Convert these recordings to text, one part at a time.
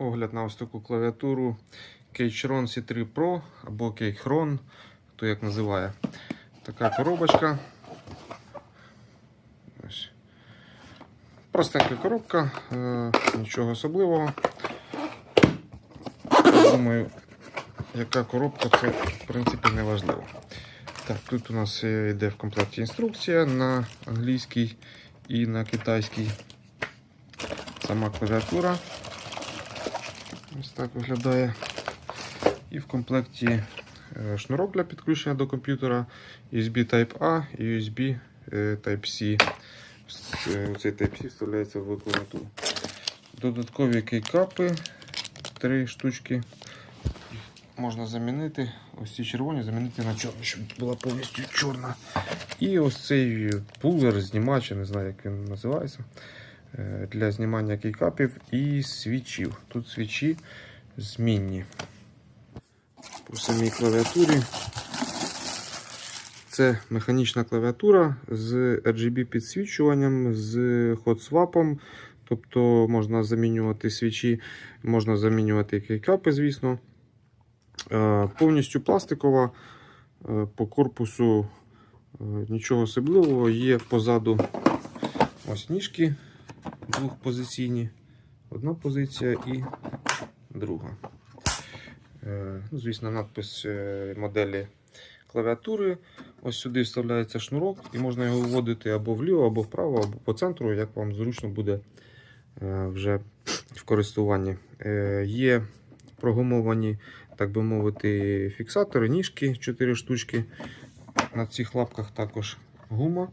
Огляд на ось таку клавіатуру Keychron C3 Pro або Keychron, хто як називає. Така коробочка. Ось. Простенька коробка, е, нічого особливого. Думаю, яка коробка, це в принципі не важливо. Так, тут у нас е, йде в комплекті інструкція на англійській і на китайській. Сама клавіатура. Ось так виглядає. І в комплекті е, шнурок для підключення до комп'ютера, USB Type-A і USB е, Type-C. Е, Цей Type-C вставляється в клавіатуру. Додаткові кейкапи, три штучки. Можна замінити. Ось ці червоні замінити на чорну, щоб була повністю чорна. І ось цей пулер, знімач, я не знаю, як він називається. Е, Для знімання кейкапів і свічів. Тут свічі змінні. По самій клавіатурі. Це механічна клавіатура з RGB підсвічуванням, з хотсвапом. Тобто можна замінювати свічі, можна замінювати кейкапи, звісно. Е, Повністю пластикова. Е, По корпусу нічого особливого. Є позаду ось ніжки двохпозиційні. Одна позиція і друга. Е, Ну, звісно, надпис е, моделі клавіатури. Ось сюди вставляється шнурок, і можна його вводити або вліво, або вправо, або по центру, як вам зручно буде е, вже в користуванні. Є прогумовані, так би мовити, фіксатори, ніжки 4 штучки. На цих лапках також гума.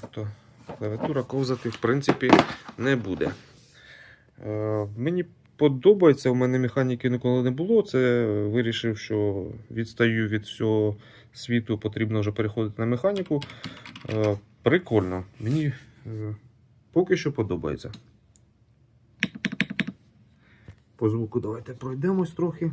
Тобто клавіатура ковзати в принципі не буде. Е, Мені подобається, у мене механіки ніколи не було. Це вирішив, що відстаю від всього світу, потрібно вже переходити на механіку. Е, Прикольно. Мені е, поки що подобається. По звуку давайте пройдемось трохи.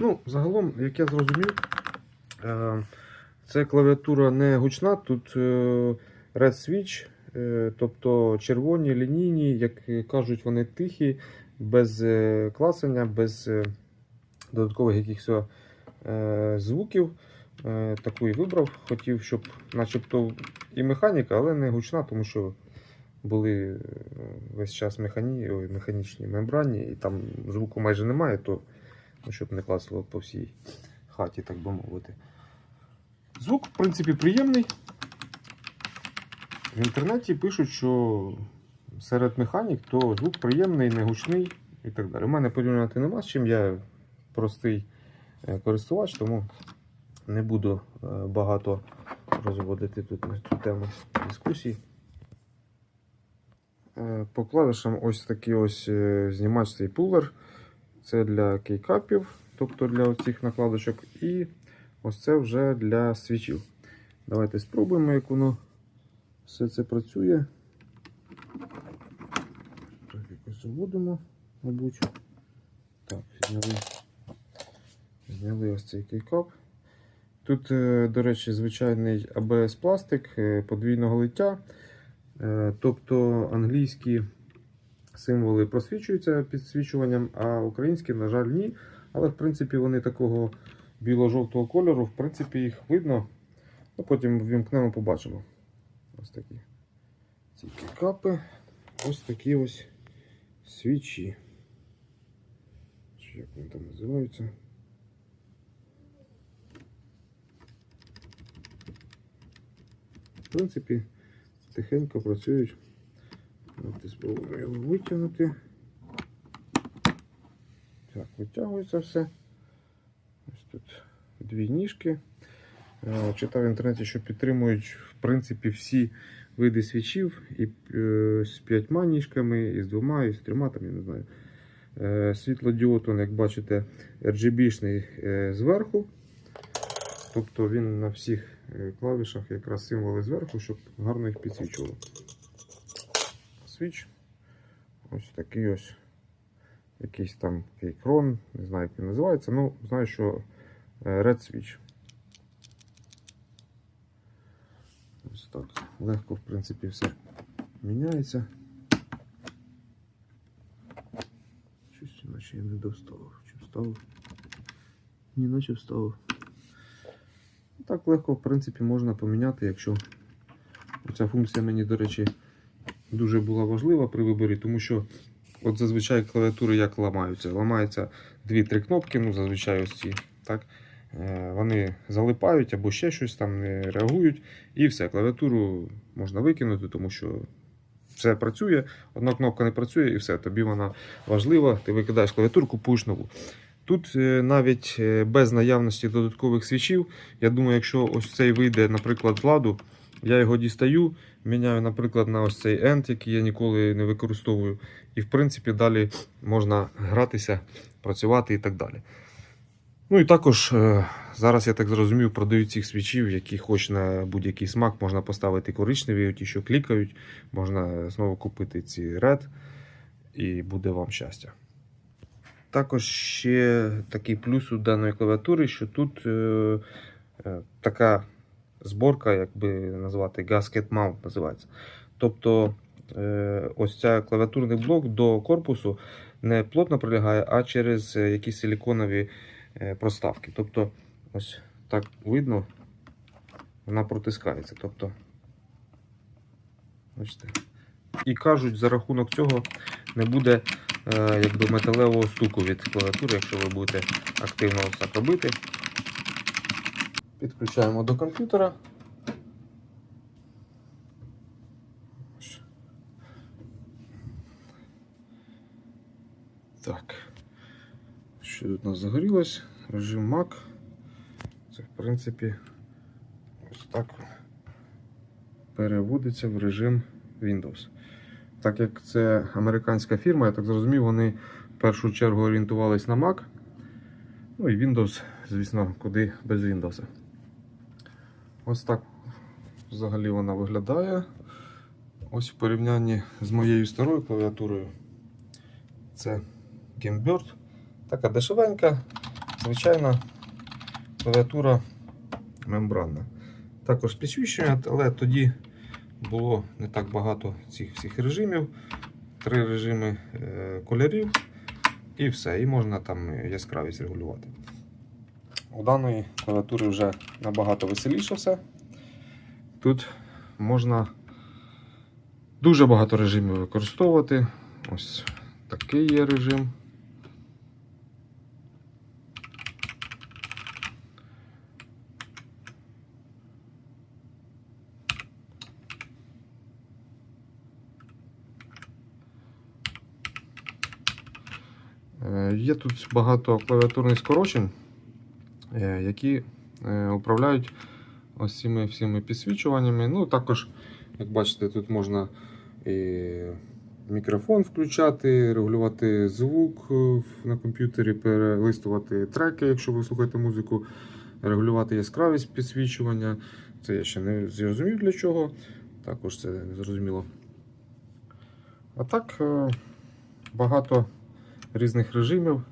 Ну, загалом, як я зрозумів, е, це клавіатура не гучна, тут е, Red Switch, е, тобто червоні, лінійні, як кажуть, вони тихі, без клацання, без додаткових якихось звуків. Таку і вибрав. Хотів, щоб начебто і механіка, але не гучна, тому що були весь час механі... механічні мембрані, і там звуку майже немає, то щоб не клацало по всій хаті, так би мовити. Звук, в принципі, приємний. В інтернеті пишуть, що серед механік то звук приємний, не гучний і так далі. У мене порівняти нема з чим, я простий е, користувач, тому не буду е, багато розводити тут на цю тему дискусій. Е, По клавішам ось такий ось знімач цей пулер. Це для кейкапів, тобто для оцих накладочок. І ось це вже для свічів. Давайте спробуємо, як воно все це працює. Так, якось заводимо, мабуть. Так, зняли, зняли ось цей кейкап. Тут, е, до речі, звичайний ABS пластик е, подвійного лиття. Е, Тобто англійські символи просвічуються підсвічуванням, а українські, на жаль, ні. Але в принципі вони такого біло-жовтого кольору, в принципі, їх видно. Ну, Потім ввімкнемо, побачимо. Ось такі ці капи, ось такі ось свічі. Чи як вони там називаються? В принципі, тихенько працюють. Спробуємо витягнути. Так, витягується все. Ось тут дві ніжки. Е, Читав в інтернеті, що підтримують в принципі всі види свічів і е, з п'ятьма ніжками, і з двома, і з трьома, там, я не знаю. Е, Світлодіод, як бачите, RGB-шний зверху. Тобто він на всіх клавішах якраз символи зверху, щоб гарно їх підсвічувало. Свіч. Ось такий ось якийсь там кейкрон, не знаю, як він називається. Ну, знаю, що е, Red Switch. Ось так. Легко, в принципі, все міняється. Щось іначе я не доставив. Чи вставив? Ні, наче вставив. Так легко, в принципі, можна поміняти, якщо ця функція мені, до речі, дуже була важлива при виборі, тому що от зазвичай клавіатури як ламаються. Ламаються дві-три кнопки, ну зазвичай ось ці. Так? Е, Вони залипають або ще щось там не реагують. І все, клавіатуру можна викинути, тому що все працює, одна кнопка не працює, і все, тобі вона важлива. Ти викидаєш клавіатуру, купуєш нову. Тут е, навіть е, без наявності додаткових свічів, я думаю, якщо ось цей вийде, наприклад, з ладу, я його дістаю, міняю, наприклад, на ось цей енд, який я ніколи не використовую. І в принципі далі можна гратися, працювати і так далі. Ну і також е, зараз я так зрозумів, продають цих свічів, які хоч на будь-який смак можна поставити коричневі, ті, що клікають, можна знову купити ці Red, і буде вам щастя. Також ще такий плюс у даної клавіатури, що тут е, е, така зборка, як би назвати, gasket mount називається. Тобто е, ось ця клавіатурний блок до корпусу не плотно прилягає, а через е, якісь силіконові е, проставки. Тобто, ось так видно, вона протискається. Тобто, бачите. І кажуть, за рахунок цього не буде якби металевого стуку від клавіатури, якщо ви будете активно ось так робити. Підключаємо до комп'ютера. Так. Що тут у нас загорілось? Режим Mac. Це, в принципі, ось так переводиться в режим Windows. Так як це американська фірма, я так зрозумів, вони в першу чергу орієнтувались на Mac. Ну і Windows, звісно, куди без Windows. Ось так взагалі вона виглядає. Ось в порівнянні з моєю старою клавіатурою. Це Gamebird. Така дешевенька, звичайна клавіатура мембранна. Також підсвічення, але тоді було не так багато цих всіх режимів. Три режими е, кольорів і все. І можна там яскравість регулювати. У даної клавіатури вже набагато веселіше все. Тут можна дуже багато режимів використовувати. Ось такий є режим. Е, Є тут багато клавіатурних скорочень, які е, управляють ось цими всіми підсвічуваннями. Ну, також, як бачите, тут можна і мікрофон включати, регулювати звук е, на комп'ютері, перелистувати треки, якщо ви слухаєте музику, регулювати яскравість підсвічування. Це я ще не зрозумів для чого. Також це не зрозуміло. А так, е, багато різних режимів.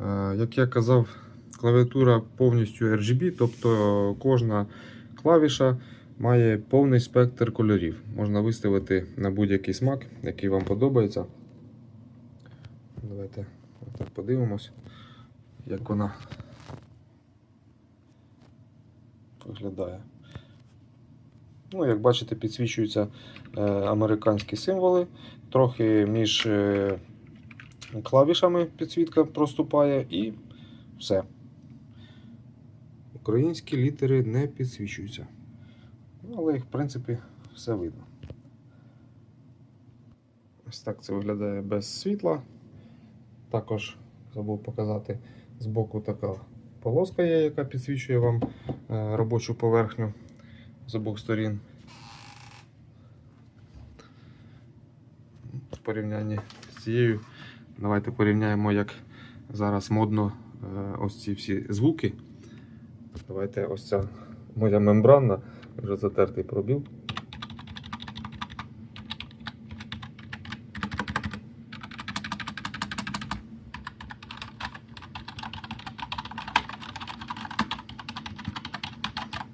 Е, Як я казав, клавіатура повністю RGB, тобто кожна клавіша має повний спектр кольорів. Можна виставити на будь-який смак, який вам подобається. Давайте так подивимось, як вона виглядає. Ну, як бачите, підсвічуються е, американські символи. Трохи між е, клавішами підсвітка проступає і все. Українські літери не підсвічуються. Але їх, в принципі, все видно. Ось так це виглядає без світла. Також забув показати збоку така полоска є, яка підсвічує вам е, робочу поверхню з обох сторін. В порівнянні з цією, давайте порівняємо, як зараз модно е, ось ці всі звуки. Давайте ось ця моя мембрана, вже затертий пробіл.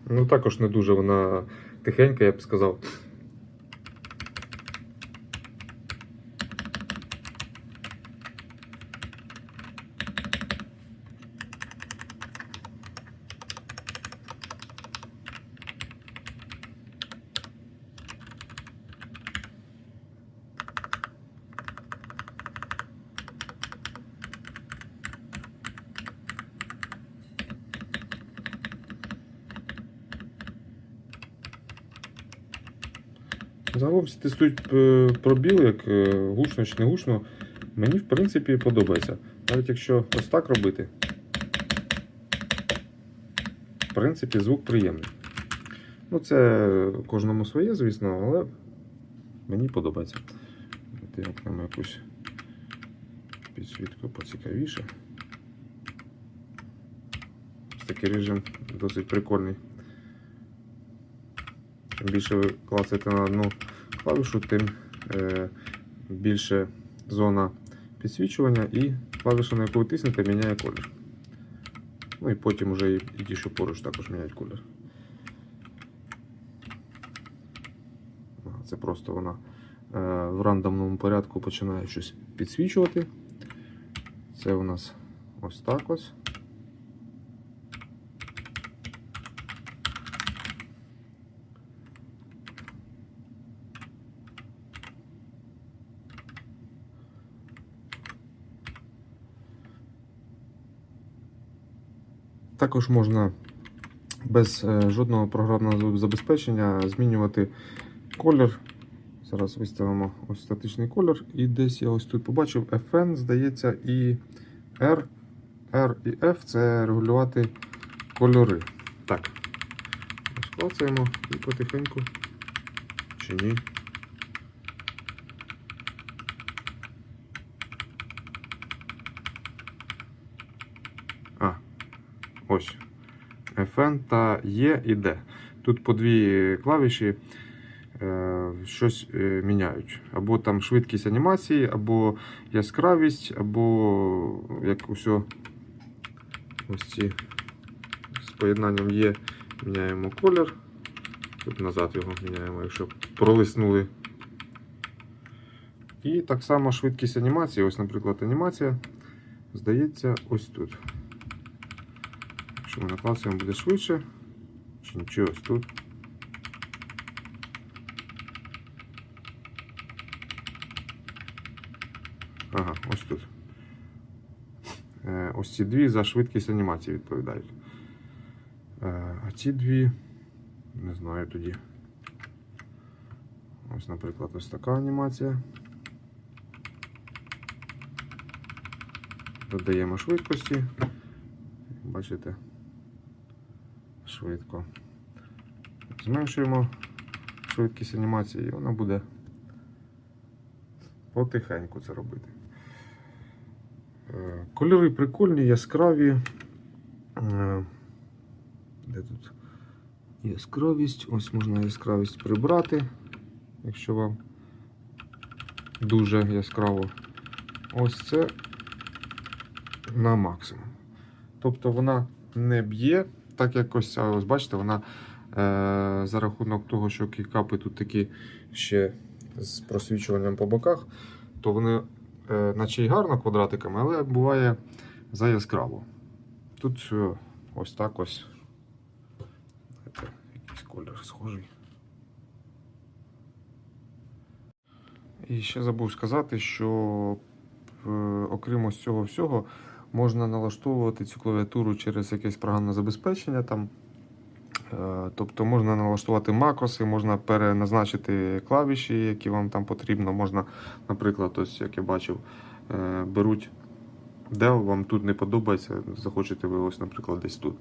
Ну, також не дуже вона тихенька, я б сказав. Загалом всі тестують е, пробіл, як е, гучно чи не гучно. Мені, в принципі, подобається. Навіть якщо ось так робити, в принципі, звук приємний. Ну, це кожному своє, звісно, але мені подобається. Окремо якусь підсвітку поцікавіше. Ось такий режим досить прикольний. Чим більше ви клацаєте на одну клавішу, тим е, більше зона підсвічування і клавіша, на яку ви тиснете, міняє колір. Ну і потім вже і, ті, що поруч також міняють колір. Це просто вона е, в рандомному порядку починає щось підсвічувати. Це у нас ось так ось. Також можна без е, жодного програмного забезпечення змінювати колір. Зараз виставимо ось статичний колір. І десь я ось тут побачив FN, здається, і R, R і F це регулювати кольори. Так. Ось і потихеньку. Чи ні? А, ось. FN та E і D. Тут по дві клавіші е, щось е, міняють. Або там швидкість анімації, або яскравість, або як усе ось ці з поєднанням є, міняємо колір. Тут назад його міняємо, якщо пролиснули. І так само швидкість анімації. Ось, наприклад, анімація здається ось тут. Ми буде швидше. Нічого ось тут. Ага, ось тут. Е, Ось ці дві за швидкість анімації відповідають. Е, А ці дві, не знаю тоді. Ось, наприклад, ось така анімація. Додаємо швидкості. Бачите, швидко. Зменшуємо швидкість анімації і вона буде потихеньку це робити. Е, Кольори прикольні, яскраві. Е, Де тут яскравість? Ось можна яскравість прибрати, якщо вам дуже яскраво. Ось це на максимум. Тобто вона не б'є, так як ось, бачите, вона е, за рахунок того, що кікапи тут такі ще з просвічуванням по боках, то вони е, наче й гарно квадратиками, але буває за яскраво. Тут е, ось так ось. Це якийсь колір схожий. І ще забув сказати, що е, окрім ось цього всього, можна налаштовувати цю клавіатуру через якесь програмне забезпечення. Там. Е, Тобто можна налаштувати макроси, можна переназначити клавіші, які вам там потрібно. Можна, наприклад, ось як я бачив, е, беруть Dell, вам тут не подобається, захочете ви ось, наприклад, десь тут.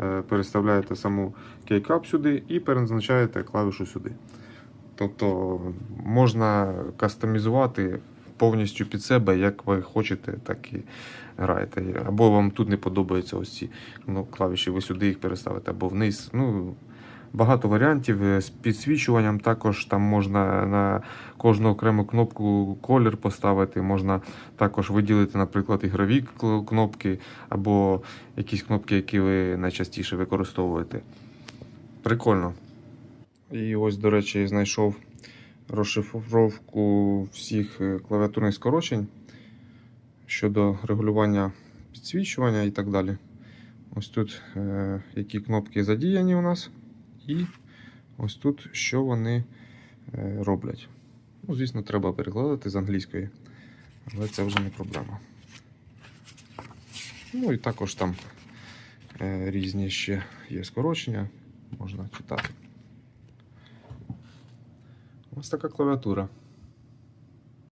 Е, Переставляєте саму кейкап сюди і переназначаєте клавішу сюди. Тобто можна кастомізувати повністю під себе, як ви хочете, так і граєте. Або вам тут не подобаються ось ці ну, клавіші, ви сюди їх переставите, або вниз. Ну, багато варіантів Е, з підсвічуванням. Також там можна на кожну окрему кнопку колір поставити. Можна також виділити, наприклад, ігрові кнопки або якісь кнопки, які ви найчастіше використовуєте. Прикольно. І ось, до речі, знайшов розшифровку всіх е, клавіатурних скорочень щодо регулювання підсвічування і так далі. Ось тут е, які кнопки задіяні у нас, і ось тут що вони е, роблять. Ну, звісно, треба перекладати з англійської, але це вже не проблема. Ну і також там різні ще є скорочення, можна читати. Ось така клавіатура.